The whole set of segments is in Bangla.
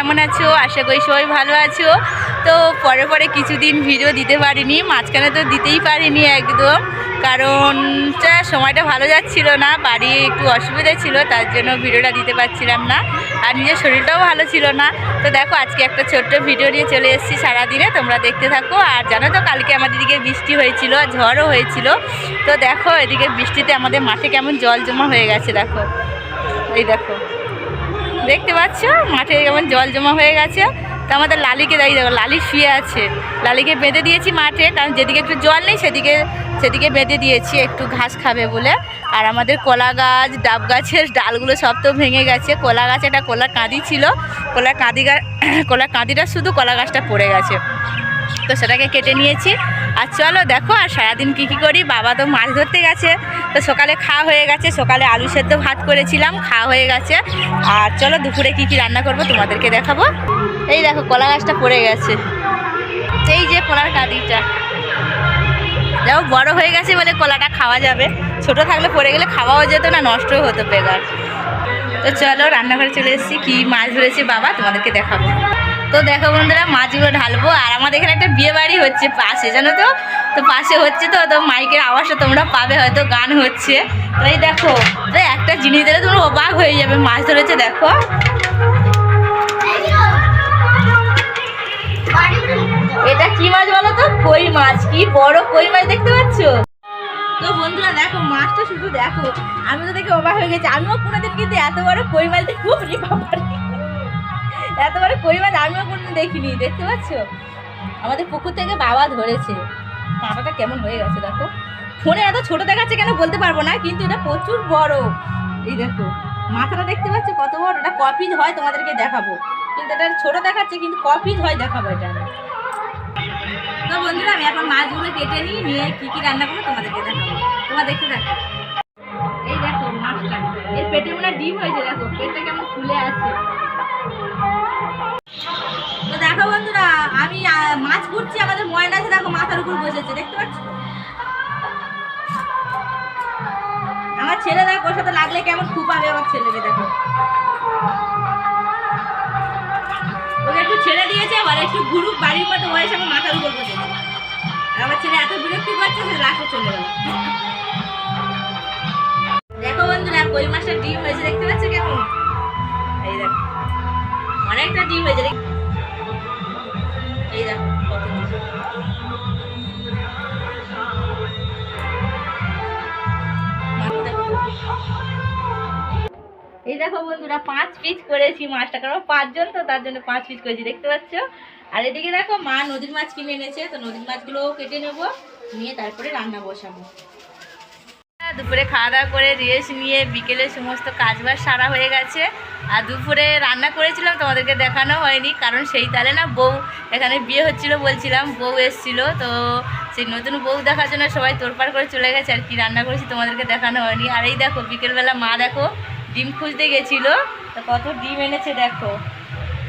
কেমন আছো? আশা করি সবাই ভালো আছো। তো পরে পরে কিছুদিন ভিডিও দিতে পারিনি, মাঝখানে তো দিতেই পারিনি একদম। কারণ সময়টা ভালো যাচ্ছিল না, বাড়ি একটু অসুবিধা ছিল, তার জন্য ভিডিওটা দিতে পারছিলাম না। আর নিজের শরীরটাও ভালো ছিল না। তো দেখো, আজকে একটা ছোট্ট ভিডিও নিয়ে চলে এসেছি সারাদিনে, তোমরা দেখতে থাকো। আর জানো তো, কালকে আমাদের দিকে বৃষ্টি হয়েছিল, ঝড়ও হয়েছিল। তো দেখো, এদিকে বৃষ্টিতে আমাদের মাঠে কেমন জল জমা হয়ে গেছে, দেখো। এই দেখো। দেখতে পাচ্ছ? মাঠে কেমন জল জমা হয়ে গেছে। তো আমাদের লালিকে দাঁড়িয়ে দেখো, লালি শুয়ে আছে। লালিকে বেঁধে দিয়েছি মাঠে, কারণ যেদিকে একটু জল নেই, সেদিকে সেদিকে বেঁধে দিয়েছি, একটু ঘাস খাবে বলে। আর আমাদের কলা গাছ, ডাব গাছের ডালগুলো সব তো ভেঙে গেছে। কলা গাছ, একটা কলা কাঁদি ছিল। কলা কাঁদি কলা কাঁদিটা শুধু কলা গাছটা পড়ে গেছে। তো সেটাকে কেটে নিয়েছি। আর চলো দেখো, আর সারাদিন কী কী করি? বাবা তো মাছ ধরতে গেছে। তো সকালে খাওয়া হয়ে গেছে। সকালে আলু সেদ্ধ ভাত করেছিলাম, খাওয়া হয়ে গেছে। আর চলো দুপুরে কী কী রান্না করব তোমাদেরকে দেখাবো। এই দেখো, কলা গাছটা পড়ে গেছে। এই যে কলার কাঁদিটা। দেখো, বড় হয়ে গেছে বলে কলাটা খাওয়া যাবে। ছোট থাকলে পড়ে গেলে খাওয়াও যেত না, নষ্টও হতো বেগার তো চলো, রান্নাঘরে চলে এসেছি। কী মাছ ধরেছে বাবা তোমাদেরকে দেখাবো। তো দেখো বন্ধুরা, মাছগুলো ঢালবো। আর আমাদের এখানে একটা বিয়ে বাড়ি হচ্ছে পাশে, জানো তো? তো পাশে হচ্ছে তো তো মাইকের আওয়াজটা তোমরা পাবে, হয়তো গান হচ্ছে। তো এই দেখো, তো একটা জিনিস দিলে তোমরা অবাক হয়ে যাবে, মাছ ধরেছে, দেখো। এটা কি মাছ বলো তো? কই মাছ, কি বড় কই মাছ দেখতে পাচ্ছ? তো বন্ধুরা, দেখো, মাছটা শুধু দেখো। আমি তো দেখে অবাক হয়ে গেছি, আমিও কোনোদিন কিন্তু এত বড় কই মাছ দেখব রে বাবারে। এত বড় কই মাছ আমিও কোনোদিন দেখিনি, দেখতে পাচ্ছ? আমাদের পুকুর থেকে বাবা ধরেছে। কাঁটাটা কেমন হয়ে গেছে, দেখো। ফোনে এত ছোট দেখাচ্ছে কেন বলতে পারব না, কিন্তু এটা প্রচুর বড়। এই দেখো, মাথাটা দেখতে পাচ্ছ কত বড়? এটা কপিজ হয় তোমাদেরকে দেখাবো। কিন্তু এটা ছোট দেখাচ্ছে, কিন্তু কপিজ হয় দেখাবো এটা। তো বন্ধুরা, আমি এখন মাছগুলো কেটে নিই, নিয়ে কি কি রান্না করব তোমাদেরকে দেখাবো। তোমরা দেখতে থাকো। ডিম আছে। তো দেখো বন্ধুরা, আমি মাছ ঘুরছি, আমাদের ময়না আছে, দেখো, মাথার উপর বসেছে, দেখতে পাচ্ছ? আমার ছেলে, দেখো, ওর সাথে লাগলে কেমন খুপাবে আমার ছেলেকে, দেখো। ওকে একটু ছেড়ে দিয়েছে, আবার একটু ঘুরুক, বাড়ির মতো বয়স আমার মাথার উপর বসেছে। আমার ছেলে এত বিরক্তি করছে, সে লাস্টে চলে গেল। ডিম এই দেখো। এই দেখো বন্ধুরা, পাঁচ পিস করেছি মাছটা কারণ পাঁচজন তো, তার জন্য পাঁচ পিস করেছি, দেখতে পাচ্ছ? আর এদিকে দেখো মা নদীর মাছ কিনে এনেছে, তো নদীর মাছগুলো কেটে নেব, নিয়ে তারপরে রান্না বসাবো। দুপুরে খাওয়া দাওয়া করে রেস্ট নিয়ে বিকেলে সমস্ত কাজবাজ সারা হয়ে গেছে। আর দুপুরে রান্না করেছিলাম, তোমাদেরকে দেখানো হয়নি, কারণ সেই তালে না বউ, এখানে বিয়ে হচ্ছিল বলছিলাম, বউ এসছিল। তো সেই নতুন বউ দেখার জন্য সবাই তোরপাড় করে চলে গেছে, আর কি রান্না করেছি তোমাদেরকে দেখানো হয়নি। আর এই দেখো, বিকেলবেলা মা দেখো, ডিম খুঁজতে গেছিল। তো কত ডিম এনেছে দেখো।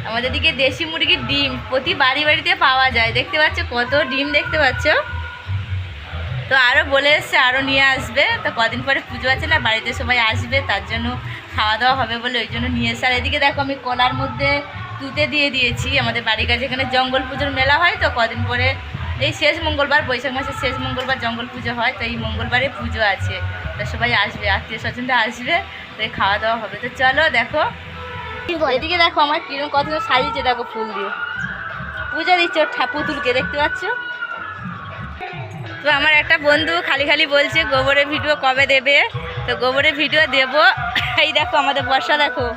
আমাদের দিকে দেশি মুরগির ডিম, প্রতি বাড়ি বাড়িতে পাওয়া যায়। দেখতে পাচ্ছ কত ডিম দেখতে পাচ্ছ? তো আরও বলে এসছে আরও নিয়ে আসবে। তো কদিন পরে পুজো আছে না, বাড়িতে সবাই আসবে, তার জন্য খাওয়া দাওয়া হবে বলে ওই জন্য নিয়ে এসে। আর এদিকে দেখো, আমি কলার মধ্যে তুতে দিয়ে দিয়েছি। আমাদের বাড়ির কাছে এখানে জঙ্গল পুজোর মেলা হয়, তো কদিন পরে এই শেষ মঙ্গলবার, বৈশাখ মাসের শেষ মঙ্গলবার জঙ্গল পুজো হয়, তো এই মঙ্গলবারে পুজো আছে। তো সবাই আসবে আত্মীয় স্বজনরা আসবে, তো খাওয়া দাওয়া হবে। তো চলো দেখো। এদিকে দেখো আমার কিরম কত সাজিয়েছে, দেখো ফুল দিয়ে। পুজো দিচ্ছে পুতুলকে দেখতে পাচ্ছ? তো আমার একটা বন্ধু খালি খালি বলছে, গোবরের ভিডিও কবে দেবে? তো গোবরের ভিডিও দেব। এই দেখো আমাদের বর্ষা, দেখো।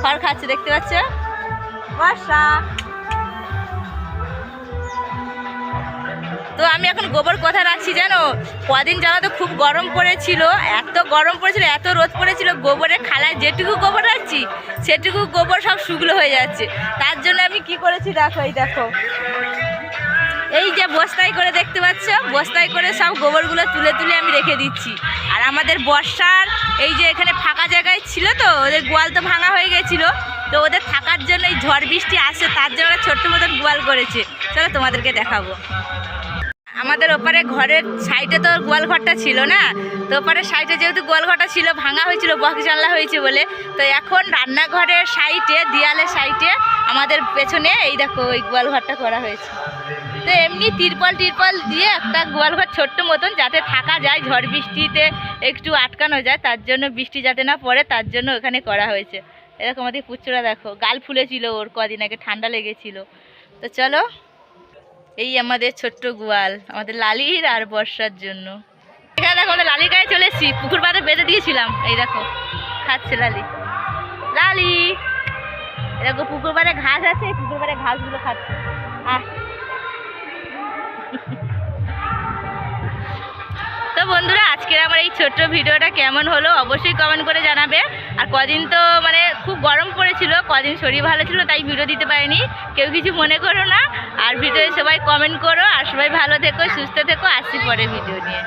খড় খাচ্ছে, দেখতে পাচ্ছ? বর্ষা। তো আমি এখন গোবর কোথায় রাখছি জানো? কদিন জানো তো খুব গরম পড়েছিল, এত গরম পড়েছিল, এত রোদ পড়েছিল, গোবরের খালায় যেটুকু গোবর রাখছি, সেটুকু গোবর সব শুকনো হয়ে যাচ্ছে। তার জন্য আমি কি করেছি দেখো, এই দেখো। এই যে বস্তায় করে দেখতে পাচ্ছ, বস্তায় করে সব গোবরগুলো তুলে তুলে আমি রেখে দিচ্ছি। আর আমাদের বর্ষার এই যে এখানে ফাঁকা জায়গায় ছিল তো, ওদের গোয়াল তো ভাঙা হয়ে গেছিল। তো ওদের থাকার জন্য এই ঝড় বৃষ্টি আসে তার জন্য ওরা ছোট্ট মতন গোয়াল করেছে। চলো তোমাদেরকে দেখাবো। আমাদের ওপারে ঘরের সাইডে তো গোয়াল ঘরটা ছিল না? তো ওপারে সাইডে যেহেতু গোয়াল ঘরটা ছিল, ভাঙা হয়েছিল বক্স জানলা হয়েছে বলে। তো এখন রান্নাঘরের সাইডে, দেয়ালের আমার আমাদের পেছনে এই দেখো, ওই গোয়াল ঘরটা করা হয়েছে। তো এমনি তিরপল টিরপল দিয়ে একটা গোয়াল ঘর ছোট্ট মতন যাতে থাকা যায়, ঝড় বৃষ্টিতে একটু আটকানো যায়, তার জন্য বৃষ্টি যাতে না পড়ে, তার জন্য ওখানে করা হয়েছে। এরকম আমাদের পুচ্চোরা দেখো, গাল ফুলেছিল ওর কদিন আগে, ঠান্ডা লেগেছিল। তো চলো, এই আমাদের ছোট্ট গোয়াল, আমাদের লালির আর বর্ষার জন্য। এখানে দেখো আমাদের লালির গায়ে চলে এসেছি, পুকুর পাড়ে বেঁধে দিয়েছিলাম। এই দেখো, খাচ্ছে লালি। লালি এরকম পুকুর পাড়ে ঘাস আছে পুকুর পাড়ে ঘাসগুলো খাচ্ছে। আহ তো বন্ধুরা, আজকের আমার এই ছোট্ট ভিডিওটা কেমন হলো অবশ্যই কমেন্ট করে জানাবে। আর কদিন তো মানে খুব গরম পড়েছিল, কদিন শরীর ভালো ছিল, তাই ভিডিও দিতে পারিনি। কেউ কিছু মনে করো না। আর ভিডিও সবাই কমেন্ট করো, আর সবাই ভালো থেকো, সুস্থ থেকো, আসছি পরে ভিডিও নিয়ে।